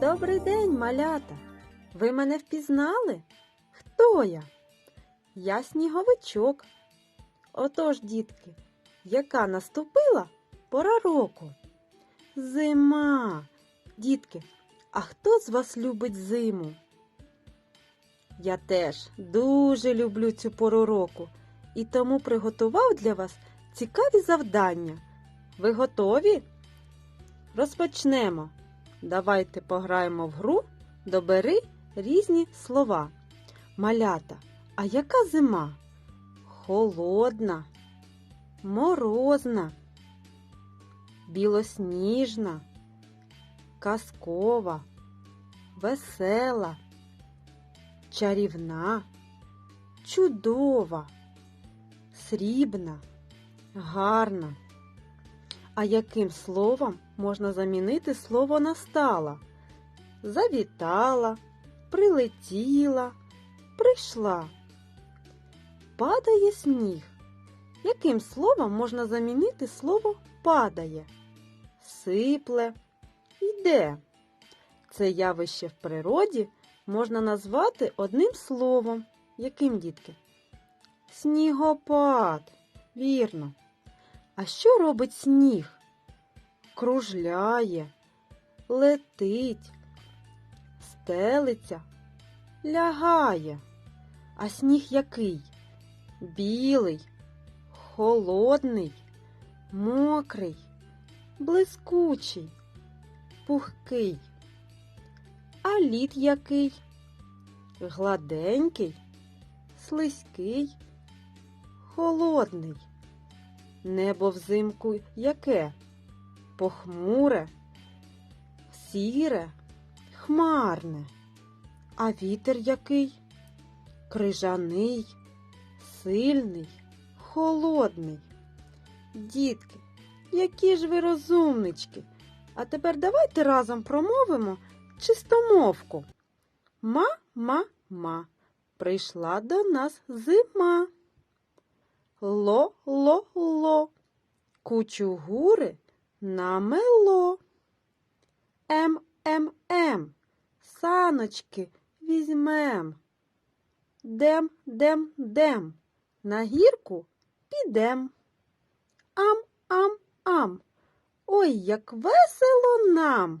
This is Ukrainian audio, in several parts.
Добрий день, малята. Ви мене впізнали? Хто я? Я сніговичок. Отож, дітки, яка наступила пора року? Зима. Дітки, а хто з вас любить зиму? Я теж дуже люблю цю пору року і тому приготував для вас цікаві завдання. Ви готові? Розпочнемо. Давайте пограємо в гру Добери різні слова. Малята, а яка зима? Холодна, морозна, білосніжна, казкова, весела, чарівна, чудова, срібна, гарна. А яким словом можна замінити слово настала? Завітала, прилетіла, прийшла. Падає сніг. Яким словом можна замінити слово падає? Сипле, йде. Це явище в природі можна назвати одним словом. Яким, дітки? Снігопад. Вірно. А що робить сніг? Кружляє, летить, стелиться, лягає. А сніг який? Білий, холодний, мокрий, блискучий, пухкий. А лід який? Гладенький, слизький, холодний. Небо взимку яке? Похмуре, сіре, хмарне. А вітер який? Крижаний, сильний, холодний. Дітки, які ж ви розумнички. А тепер давайте разом промовимо чистомовку. Ма-ма-ма. Прийшла до нас зима. Ло-ло-ло, кучугури намело. Ем-ем-ем, саночки візьмем. Дем-дем-дем, на гірку підем. Ам-ам-ам, ой, як весело нам.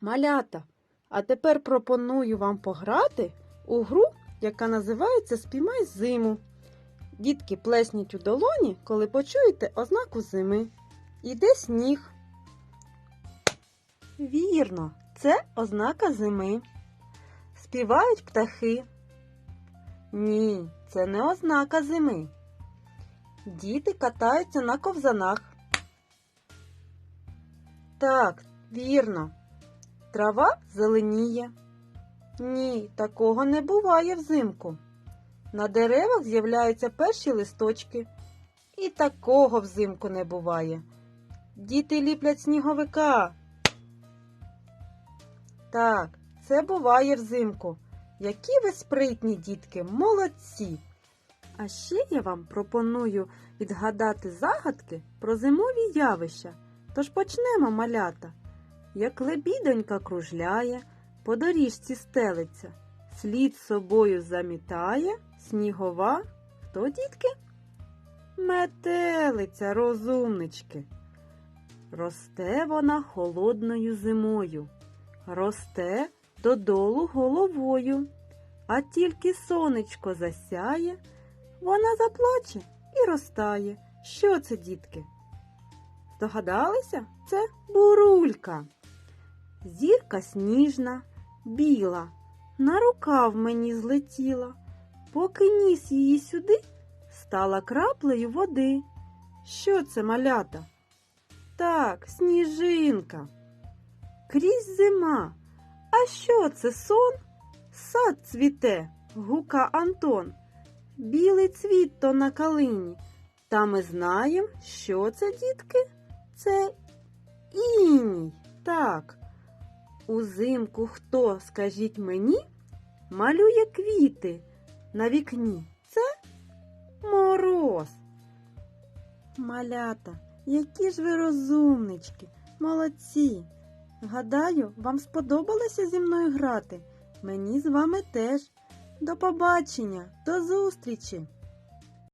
Малята, а тепер пропоную вам пограти у гру, яка називається Спіймай зиму. Дітки плесніть у долоні, коли почуєте ознаку зими. Іде сніг. Вірно, це ознака зими. Співають птахи. Ні, це не ознака зими. Діти катаються на ковзанах. Так, вірно. Трава зеленіє. Ні, такого не буває взимку. На деревах з'являються перші листочки. І такого взимку не буває. Діти ліплять сніговика. Так, це буває взимку. Які ви спритні, дітки, молодці! А ще я вам пропоную відгадати загадки про зимові явища. Тож почнемо малята. Як лебідонька кружляє, по доріжці стелиться, слід собою замітає, снігова. Хто, дітки? Метелиця, розумнички. Росте вона холодною зимою, росте додолу головою, а тільки сонечко засяє, вона заплаче і розтає. Що це, дітки? Здогадалися? Це бурулька. Зірка сніжна, біла, на рукав мені злетіла. Поки ніс її сюди, стала краплею води. Що це малята? Так, сніжинка. Крізь зима. А що це сон? Сад цвіте, гука Антон. Білий цвіт то на калині. Та ми знаємо, що це, дітки? Це іній. Так. Узимку хто, скажіть мені, малює квіти на вікні. Це мороз. Малята, які ж ви розумнички, молодці. Гадаю, вам сподобалося зі мною грати. Мені з вами теж. До побачення, до зустрічі!